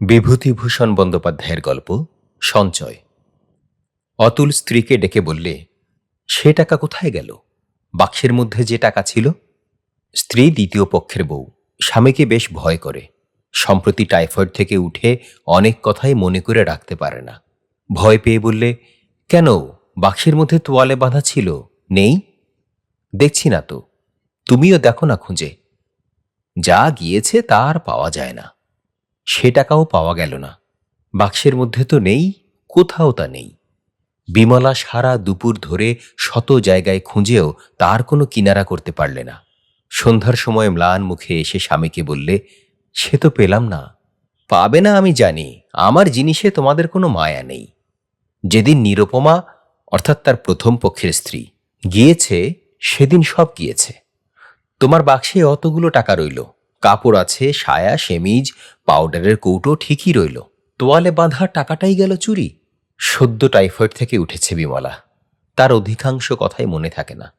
বিভূতিভূষণ বন্দ্যোপাধ্যায়ের গল্প, সঞ্চয়। অতুল স্ত্রীকে ডেকে বললে, সে টাকা কোথায় গেল? বাক্সের মধ্যে যে টাকা ছিল? স্ত্রী দ্বিতীয় পক্ষের বউ, স্বামীকে বেশ ভয় করে। সম্প্রতি টাইফয়েড থেকে উঠে অনেক কথাই মনে করে রাখতে পারে না। ভয় পেয়ে বললে, কেন? বাক্সের মধ্যে তোয়ালে বাঁধা ছিল। নেই? দেখছি না তো। তুমিও দেখো না খুঁজে। যা গিয়েছে তা আর পাওয়া যায় না। সে টাকাও পাওয়া গেল না। বাক্সের মধ্যে তো নেই, কোথাও তা নেই। বিমলা সারা দুপুর ধরে শত জায়গায় খুঁজেও তার কোনো কিনারা করতে পারলে না। সন্ধ্যার সময় ম্লান মুখে এসে স্বামীকে বললে, সে তো পেলাম না। পাবে না আমি জানি, আমার জিনিসে তোমাদের কোনো মায়া নেই। যেদিন নিরুপমা, অর্থাৎ তার প্রথম পক্ষের স্ত্রী, গিয়েছে, সেদিন সব গিয়েছে। তোমার বাক্সে অতগুলো টাকা রইল। কাপড় আছে, সায়া, সেমিজ, পাউডারের কৌটো, ঠিকই রইল। তোয়ালে বাঁধা টাকাটাই গেল চুরি। সদ্য টাইফয়েড থেকে উঠেছে বিমলা। তার অধিকাংশ কথাই মনে থাকে না।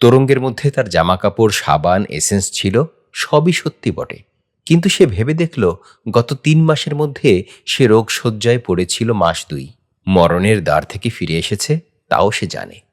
তরঙ্গের মধ্যে তার জামা কাপড় সাবান, এসেন্স ছিল, সবই সত্যি বটে। কিন্তু সে ভেবে দেখল, গত তিন মাসের মধ্যে সে রোগ শয্যায় পড়েছিল মাস দুই। মরণের দ্বার থেকে ফিরে এসেছে, তাও সে জানে।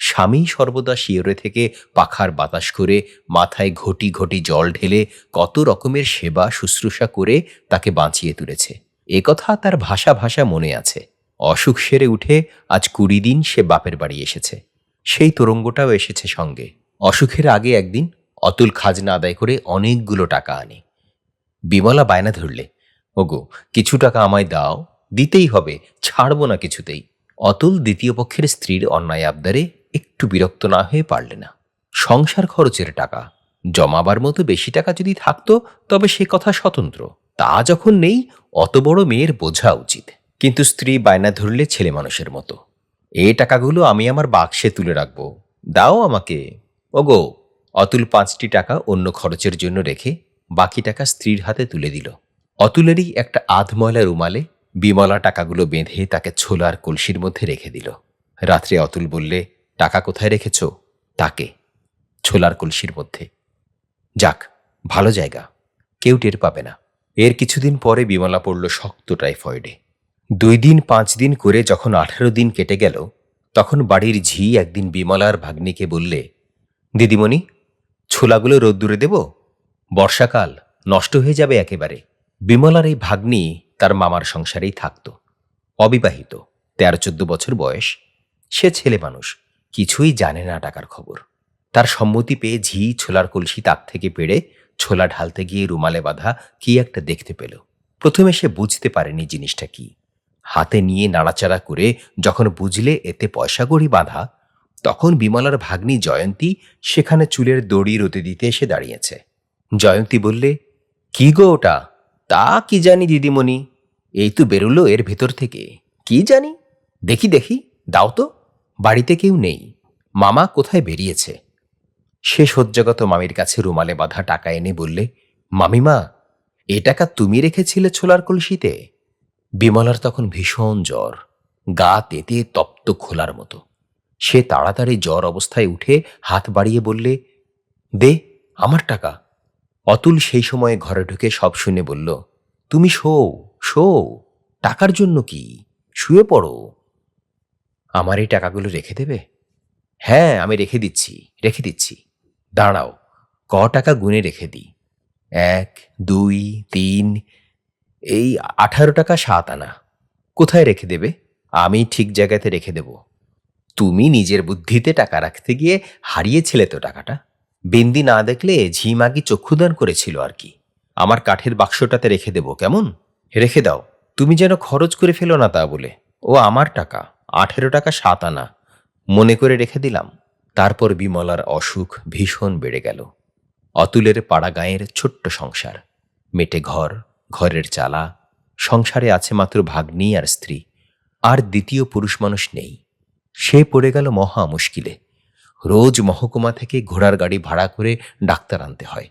স্বামী সর্বদা শিয়রে থেকে পাখার বাতাস করে, মাথায় ঘটি ঘটি জল ঢেলে কত রকমের সেবা, শুশ্রূষা করে তাকে বাঁচিয়ে তুলেছে। এ কথা তার ভাষা ভাষা মনে আছে। অসুখ সেরে উঠে আজ কুড়ি দিন সে বাপের বাড়ি এসেছে। সেই তরঙ্গটাও এসেছে সঙ্গে। অসুখের আগে একদিন অতুল খাজনা আদায় করে অনেকগুলো টাকা আনে। বিমলা বায়না ধরলে, ওগো, কিছু টাকা আমায় দাও, দিতেই হবে, ছাড়বো না কিছুতেই। অতুল দ্বিতীয় পক্ষের স্ত্রীর অন্যায় আবদারে একটু বিরক্ত না হয়ে পারলে না। সংসার খরচের টাকা। জমাবার মতো বেশি টাকা যদি থাকতো, তবে সে কথা স্বতন্ত্র। তা যখন নেই, অত বড় মেয়ের বোঝা উচিত। কিন্তু স্ত্রী বায়না ধরলে ছেলে মানুষের মতো। এ টাকাগুলো আমি আমার বাক্সে তুলে রাখব। দাও আমাকে। ওগো, অতুল পাঁচটি টাকা অন্য খরচের জন্য রেখে বাকি টাকা স্ত্রীর হাতে তুলে দিল। অতুলেরই একটা আধময়লা রুমালে বিমলা টাকাগুলো বেঁধে তাকে ছোলার কলসির মধ্যে রেখে দিল। রাত্রে অতুল বললে টাকা কোথায় রেখেছ? তাকে, ছোলার কলসির মধ্যে। যাক, ভালো জায়গা, কেউ টের পাবে না। এর কিছুদিন পরে বিমলা পড়ল শক্ত টাইফয়েডে। দুই দিন, পাঁচ দিন করে যখন আঠারো দিন কেটে গেল, তখন বাড়ির ঝি একদিন বিমলার ভাগ্নিকে বললে, দিদিমণি, ছোলাগুলো রোদ্দুরে দেব? বর্ষাকাল, নষ্ট হয়ে যাবে একেবারে। বিমলার এই ভাগ্নি তার মামার সংসারেই থাকত। অবিবাহিত, তেরো চোদ্দ বছর বয়স, সে ছেলে মানুষ। কিছুই জানে না টাকার খবর। তার সম্মতি পেয়ে ঝি ছোলার কলসি তাক থেকে পেড়ে ছোলা ঢালতে গিয়ে রুমালে বাঁধা কি একটা দেখতে পেল। প্রথমে সে বুঝতে পারেনি জিনিসটা কি। হাতে নিয়ে নাড়াচাড়া করে যখন বুঝলে এতে পয়সাগড়ি বাঁধা, তখন বিমলার ভাগ্নি জয়ন্তী সেখানে চুলের দড়ি রোদে দিতে এসে দাঁড়িয়েছে। জয়ন্তী বললে, কি গো ওটা? তা কি জানি দিদিমণি? এই তো বেরোলো এর ভেতর থেকে। কি জানি? দেখি দেখি, দাও তো। বাড়িতে কেউ নেই। মামা কোথায় বেরিয়েছে? সে সজ্জাগত মামির কাছে রুমালে বাঁধা টাকা এনে বললে, মামিমা, এ টাকা তুমি রেখেছিলে ছোলার কলসিতে? বিমলার তখন ভীষণ জ্বর, গা তেতে তপ্ত খোলার মতো। সে তাড়াতাড়ি জ্বর অবস্থায় উঠে হাত বাড়িয়ে বললে, দে, আমার টাকা। অতুল সেই সময়ে ঘরে ঢুকে সব শুনে বলল, তুমি শো শো, টাকার জন্য কি? শুয়ে পড়ো। আমার এই টাকাগুলো রেখে দেবে? হ্যাঁ আমি রেখে দিচ্ছি রেখে দিচ্ছি। দাঁড়াও, ক টাকা গুনে রেখে দিই? এক, দুই, তিন, এই আঠারো টাকা সাত আনা। কোথায় রেখে দেবে? আমি ঠিক জায়গাতে রেখে দেব। তুমি নিজের বুদ্ধিতে টাকা রাখতে গিয়ে হারিয়েছিলে তো টাকাটা। বিন্দি না দেখলে ঝিমাগি চক্ষুদান করেছিল আর কি। আমার কাঠের বাক্সটাতে রেখে দেব, কেমন? রেখে দাও, তুমি যেন খরচ করে ফেলো না তা বলে। ও আমার টাকা। আঠেরো টাকা সাত আনা। মনে করে রেখে দিলাম। তারপর বিমলার অসুখ ভীষণ বেড়ে গেল। অতুলের পাড়া গাঁয়ের ছোট্ট সংসার। মেটে ঘর, ঘরের চালা, সংসারে আছে মাত্র ভাগ্নি আর স্ত্রী। আর দ্বিতীয় পুরুষ মানুষ নেই। সে পড়ে গেল মহা মুশকিলে। রোজ মহকুমা থেকে ঘোড়ার গাড়ি ভাড়া করে ডাক্তার আনতে হয়।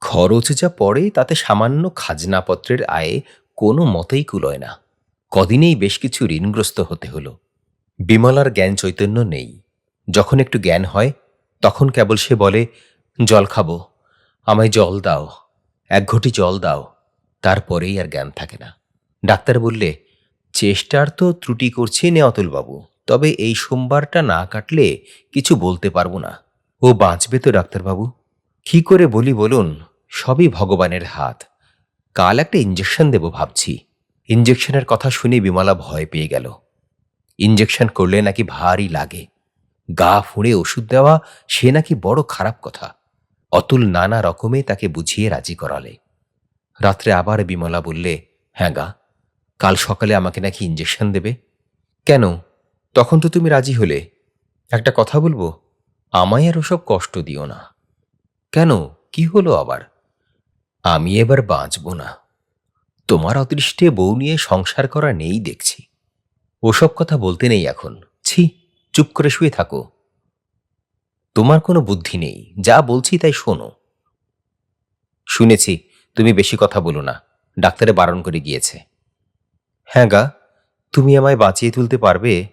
খরচ যা পড়ে তাতে সামান্য খাজনাপত্রের আয়ে কোনো মতেই কুলোয় না। কদিনেই বেশ কিছু ঋণগ্রস্ত হতে হলো। বিমলার জ্ঞান চৈতন্য নেই। যখন একটু জ্ঞান হয়, তখন কেবল সে বলে, জল খাব। আমায় জল দাও। এক ঘটি জল দাও। তারপরেই আর জ্ঞান থাকে না। ডাক্তার বললে, চেষ্টার তো ত্রুটি করছি নে অতুলবাবু, তবে এই সোমবারটা না কাটলে কিছু বলতে পারব না। ও বাঁচবে তো ডাক্তারবাবু। কি করে বলি বলুন, সবই ভগবানের হাত। কাল একটা ইঞ্জেকশন দেব ভাবছি। ইঞ্জেকশনের কথা শুনে বিমলা ভয় পেয়ে গেল। ইঞ্জেকশন করলে নাকি ভারী লাগে। গা ফুঁড়ে ওষুধ দেওয়া, সে নাকি বড় খারাপ কথা। অতুল নানা রকমে তাকে বুঝিয়ে রাজি করালে। রাত্রে আবার বিমলা বললে হ্যাঁ গা, কাল সকালে আমাকে নাকি ইঞ্জেকশন দেবে। কেন? তখন তো তুমি রাজি হলে। একটা কথা বলব, আমায় আর ওসব কষ্ট দিও না। কেন? কি হলো আবার? আমি এবার বাঁচব না। তোমার অদৃষ্টে বউ নিয়ে সংসার করা নেই দেখছি। ওসব কথা বলতে নেই এখন। ছি, চুপ করে শুয়ে থাকো। তোমার কোনো বুদ্ধি নেই। যা বলছি তাই শোনো। শুনেছি, তুমি বেশি কথা বলো না। ডাক্তারে বারণ করে গিয়েছে। হ্যাঁ গা, তুমি আমায় বাঁচিয়ে তুলতে পারবে?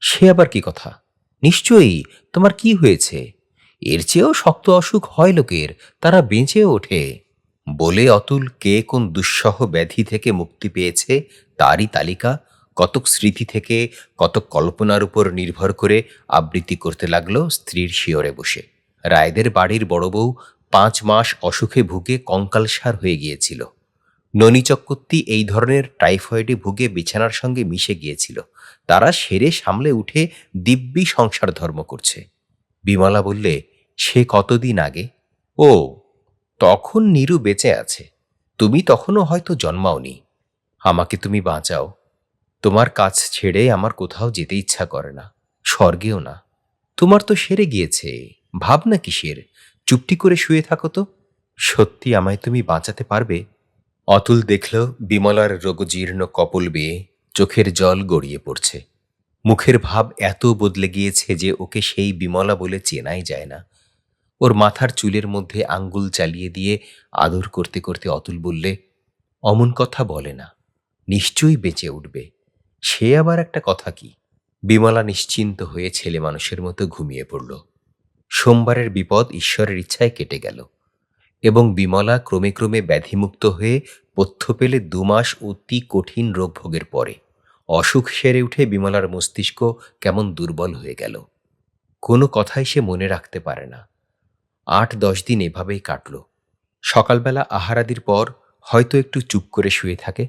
সে আবার কি কথা? নিশ্চয়ই, তোমার কি হয়েছে? এর চেয়েও শক্ত অসুখ হয় লোকের। তারা বেঁচে ওঠে। বলে, অতুল, কে কোন দুঃসহ ব্যাধি থেকে মুক্তি পেয়েছে তারই তালিকা? কতক স্মৃতি থেকে, কতক কল্পনার উপর নির্ভর করে আবৃত্তি করতে লাগল স্ত্রীর শিয়রে বসে। রায়দের বাড়ির বড় বউ পাঁচ মাস অসুখে ভুগে কঙ্কালসার হয়ে গিয়েছিল। ননী চক্রবর্তী এই ধরনের টাইফয়েডে ভুগে বিছানার সঙ্গে মিশে গিয়েছিল। তারা সেরে সামলে উঠে দিব্যি সংসার ধর্ম করছে। বিমলা বললে, সে কতদিন আগে? ও তখন নীরু বেঁচে আছে। তুমি তখনও হয়তো জন্মাওনি। আমাকে তুমি বাঁচাও। তোমার কাজ ছেড়ে আমার কোথাও যেতে ইচ্ছা করে না। স্বর্গেও না। তোমার তো সেরে গিয়েছে। ভাবনা কিসের? চুপটি করে শুয়ে থাকো তো। সত্যি আমায় তুমি বাঁচাতে পারবে? অতুল দেখল বিমলার রোগজীর্ণ কপল বেয়ে চোখের জল গড়িয়ে পড়ছে। মুখের ভাব এত বদলে গিয়েছে যে ওকে সেই বিমলা বলে চেনাই যায় না। ওর মাথার চুলের মধ্যে আঙ্গুল চালিয়ে দিয়ে আদর করতে করতে অতুল বললে, অমন কথা বলে না, নিশ্চয়ই বেঁচে উঠবে। সে আবার একটা কথা কি? বিমলা নিশ্চিন্ত হয়ে ছেলে মানুষের মতো ঘুমিয়ে পড়ল। সোমবারের বিপদ ঈশ্বরের ইচ্ছায় কেটে গেল এবং বিমলা ক্রমে ক্রমে ব্যাধিমুক্ত হয়ে পথ্য পেলে দুমাস অতি কঠিন রোগভোগের পরে অসুখ সেরে উঠে বিমলার মস্তিষ্ক কেমন দুর্বল হয়ে গেল। কোনো কথাই সে মনে রাখতে পারে না। আট, দশ দিন এভাবেই কাটল। সকালবেলা আহারাদির পর হয়তো একটু চুপ করে শুয়ে থাকে,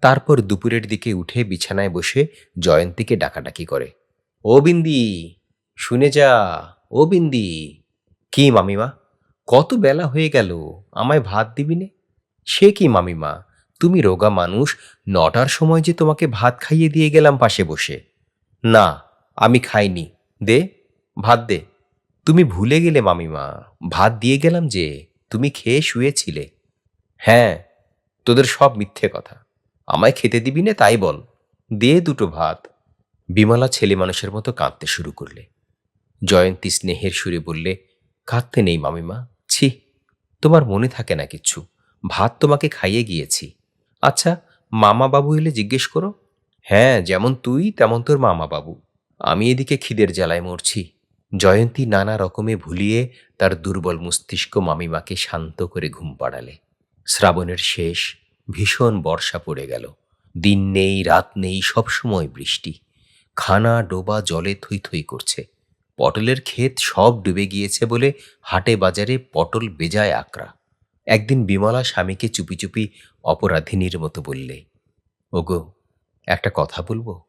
তারপর দুপুরের দিকে উঠে বিছানায় বসে জয়ন্তীকে ডাকাডাকি করে। ও বিন্দি, শুনে যা, ও বিন্দি। কি মামিমা, কত বেলা হয়ে গেল, আমায় ভাত দিবি নে? সে কি মামিমা, তুমি রোগা মানুষ, নটার সময় যে তোমাকে ভাত খাইয়ে দিয়ে গেলাম পাশে বসে। না, আমি খাইনি। দে, ভাত দে। তুমি ভুলে গেলে মামিমা, ভাত দিয়ে গেলাম যে তুমি খেয়ে শুয়েছিলে। হ্যাঁ তোদের সব মিথ্যে কথা। আমায় খেতে দিবি না, তাই বল। দে দুটো ভাত। বিমলা ছেলে মানুষের মতো কাঁদতে শুরু করলে। জয়ন্তী স্নেহের সুরে বললে, কাঁদতে নেই মামিমা। ছি, তোমার মনে থাকে না কিচ্ছু ভাত তোমাকে খাইয়ে গিয়েছি। আচ্ছা মামা বাবু এলে জিজ্ঞেস করো? হ্যাঁ যেমন তুই, তেমন তোর মামা বাবু আমি এদিকে খিদের জ্বালায় মরছি। জয়ন্তী নানা রকমে ভুলিয়ে তার দুর্বল মস্তিষ্ক মামিমাকে শান্ত করে ঘুম পাড়ালে। শ্রাবণের শেষ ভীষণ বর্ষা পড়ে গেল। দিন নেই, রাত নেই, সবসময় বৃষ্টি। খানা ডোবা জলে থই থই করছে। পটলের ক্ষেত সব ডুবে গিয়েছে বলে হাটে বাজারে পটল বেজায় আকরা একদিন বিমলা স্বামীকে চুপি চুপি অপরাধিনীর মতো বললে, ওগো, একটা কথা বলব?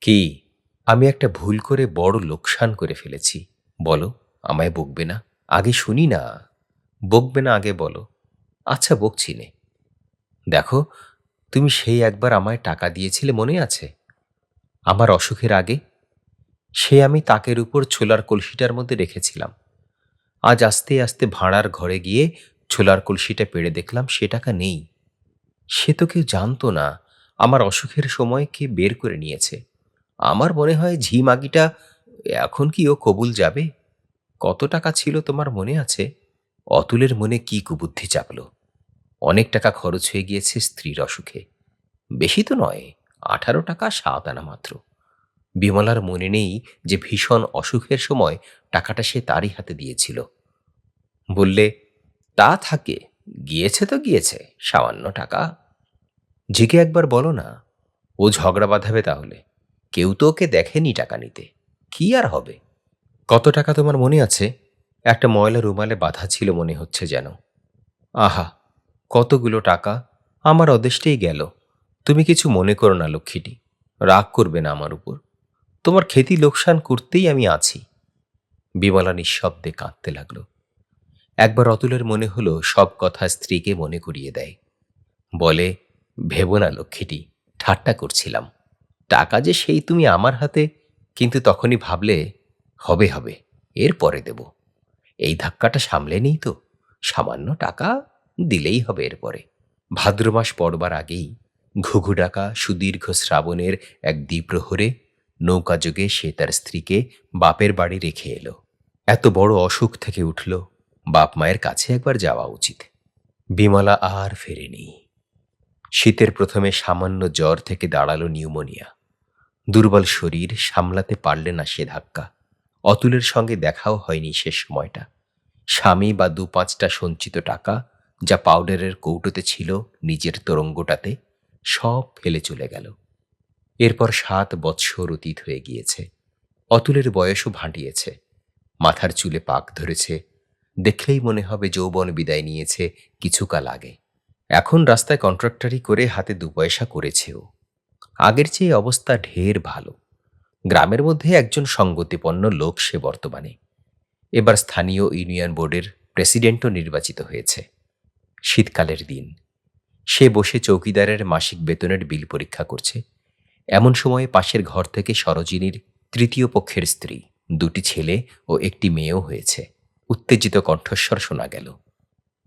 কি? আমি একটা ভুল করে বড় লোকসান করে ফেলেছি। বলো, আমায় বকবে না? আগে শুনি না। বকবে না আগে বলো। আচ্ছা বকছি নে। দেখো, তুমি সেই একবার আমায় টাকা দিয়েছিলে, মনে আছে? আমার অসুখের আগে? সে আমি তাকের উপর ছোলার কলসিটার মধ্যে রেখেছিলাম। আজ আস্তে আস্তে ভাড়ার ঘরে গিয়ে ছোলার কলসিটা পেড়ে দেখলাম, সে টাকা নেই। সে তো কেউ জানতো না, আমার অসুখের সময় কে বের করে নিয়েছে। আমার মনে হয় ঝি মাগিটা এখন কি ও কবুল যাবে? কত টাকা ছিল তোমার মনে আছে? অতুলের মনে কি কুবুদ্ধি চাপল? অনেক টাকা খরচ হয়ে গিয়েছে স্ত্রীর অসুখে। বেশি তো নয়, আঠারো টাকা সাত আনা মাত্র। বিমলার মনে নেই যে ভীষণ অসুখের সময় টাকাটা সে তারই হাতে দিয়েছিল। বললে, তা থাকে, গিয়েছে তো গিয়েছে, সামান্য টাকা। জিকে একবার বলো না, ও ঝগড়া বাঁধাবে তাহলে। কেউ তো ওকে দেখেনি টাকা নিতে। কি আর হবে? কত টাকা তোমার মনে আছে? একটা ময়লা রুমালে বাঁধা ছিল মনে হচ্ছে যেন। আহা, কতগুলো টাকা? আমার অদেষ্টেই গেল। তুমি কিছু মনে করো না, লক্ষ্মীটি। রাগ করবে না আমার উপর। তোমার খ্যাতি লোকসান করতেই আমি আছি। বিমলা নিঃশব্দে কাঁদতে লাগল। একবার অতুলের মনে হলো, সব কথা স্ত্রীকে মনে করিয়ে দেয়। বলে, ভেবো না, লক্ষ্মীটি, ঠাট্টা করছিলাম। টাকা যে সেই তুমি আমার হাতে, কিন্তু তখনই ভাবলে, হবে হবে, এর পরে দেব। এই ধাক্কাটা সামলে নেই তো, সামান্য টাকা দিলেই হবে এরপরে ভাদ্র মাস পড়বার আগেই ঘুঘু ডাকা সুদীর্ঘ শ্রাবণের এক দ্বিপ্রহরে নৌকাযোগে সে তার স্ত্রীকে বাপের বাড়ি রেখে এলো। এত বড় অসুখ থেকে উঠল, বাপ মায়ের কাছে একবার যাওয়া উচিত। বিমলা আর ফেরেনি। শীতের প্রথমে সামান্য জ্বর থেকে দাঁড়াল নিউমোনিয়া। দুর্বল শরীর সামলাতে পারলে না সে ধাক্কা। অতুলের সঙ্গে দেখাও হয়নি সে সময়টা। স্বামী বা দু পাঁচটা সঞ্চিত টাকা যা পাউডারের কৌটোতে ছিল নিজের তরঙ্গটাতে সব ফেলে চলে গেল। এরপর সাত বৎসর অতীত হয়ে গিয়েছে। অতুলের বয়সও ভাঁটিয়েছে। মাথার চুলে পাক ধরেছে। দেখলেই মনে হবে যৌবন বিদায় নিয়েছে কিছুকাল আগে। এখন রাস্তায় কন্ট্রাক্টারি করে হাতে দু পয়সা করেছেও। আগের চেয়ে অবস্থা ঢের ভালো। গ্রামের মধ্যে একজন সঙ্গতিপন্ন লোক সে বর্তমানে। এবার স্থানীয় ইউনিয়ন বোর্ডের প্রেসিডেন্টও নির্বাচিত হয়েছে। শীতকালের দিন। সে বসে চৌকিদারের মাসিক বেতনের বিল পরীক্ষা করছে। এমন সময়ে পাশের ঘর থেকে সরোজিনীর তৃতীয় পক্ষের স্ত্রী, দুটি ছেলে ও একটি মেয়েও হয়েছে। উত্তেজিত কণ্ঠস্বর শোনা গেল।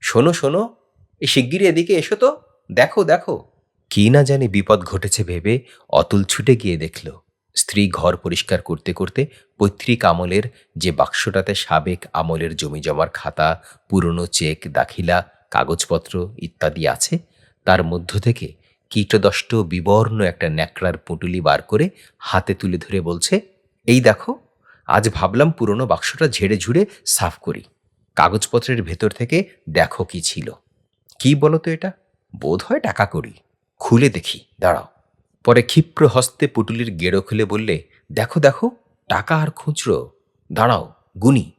শোনো শোনো এ শিগগির এদিকে এসো তো। দেখো দেখো। কি না জানি বিপদ ঘটেছে ভেবে অতুল ছুটে গিয়ে দেখল। স্ত্রী ঘর পরিষ্কার করতে করতে পৈতৃক আমলের যে বাক্সটাতে সাবেক আমলের জমি জমার খাতা, পুরনো চেক, দাখিলা, কাগজপত্র ইত্যাদি আছে, তার মধ্য থেকে কীটদষ্ট বিবর্ণ একটা ন্যাকড়ার পুঁটুলি বার করে হাতে তুলে ধরে বলছে, এই দেখো, আজ ভাবলাম পুরনো বাক্সটা ঝেড়ে ঝুড়ে সাফ করি। কাগজপত্রের ভেতর থেকে দেখো কি ছিল। কি বলো তো এটা? বোধ হয় টাকা করি। খুলে দেখি, দাঁড়াও। পরে ক্ষিপ্র হস্তে পুটুলির গেড়ো খুলে বললে, দেখো দেখো, টাকা আর খুচরো। দাঁড়াও, গুনি।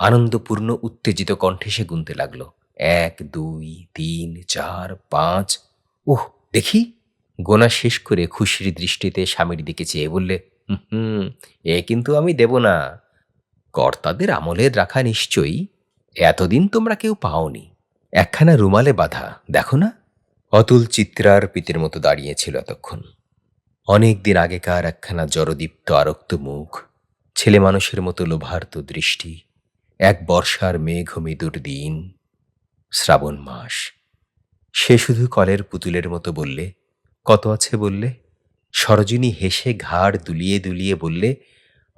আনন্দপূর্ণ, উত্তেজিত কণ্ঠে সে গুনতে লাগল। এক, দুই, তিন, চার, পাঁচ। ওহ দেখি। গোনা শেষ করে খুশির দৃষ্টিতে স্বামীর দিকে চেয়ে বললে, হুম এ কিন্তু আমি দেব না। কর্তাদের আমলের রাখা নিশ্চয়ই। এতদিন তোমরা কেউ পাওনি। একখানা রুমালে বাঁধা, দেখো না। অতুল চিত্রার পিতের মতো দাঁড়িয়েছিল এতক্ষণ। অনেক দিন আগেকার একখানা জরদীপ্ত আরক্ত মুখ, ছেলে মানুষের মতো লোভার্ত দৃষ্টি, এক বর্ষার মেঘ মৃদুর দিন, শ্রাবণ মাস। সে শুধু কলের পুতুলের মতো বললে, কত আছে? বললে, সরোজিনী হেসে ঘাড় দুলিয়ে দুলিয়ে বললে,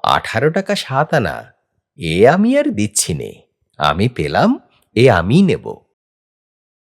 আঠারো টাকা সাত আনা, এ আমি আর দিচ্ছি নে, আমি পেলাম, এ আমি নেব।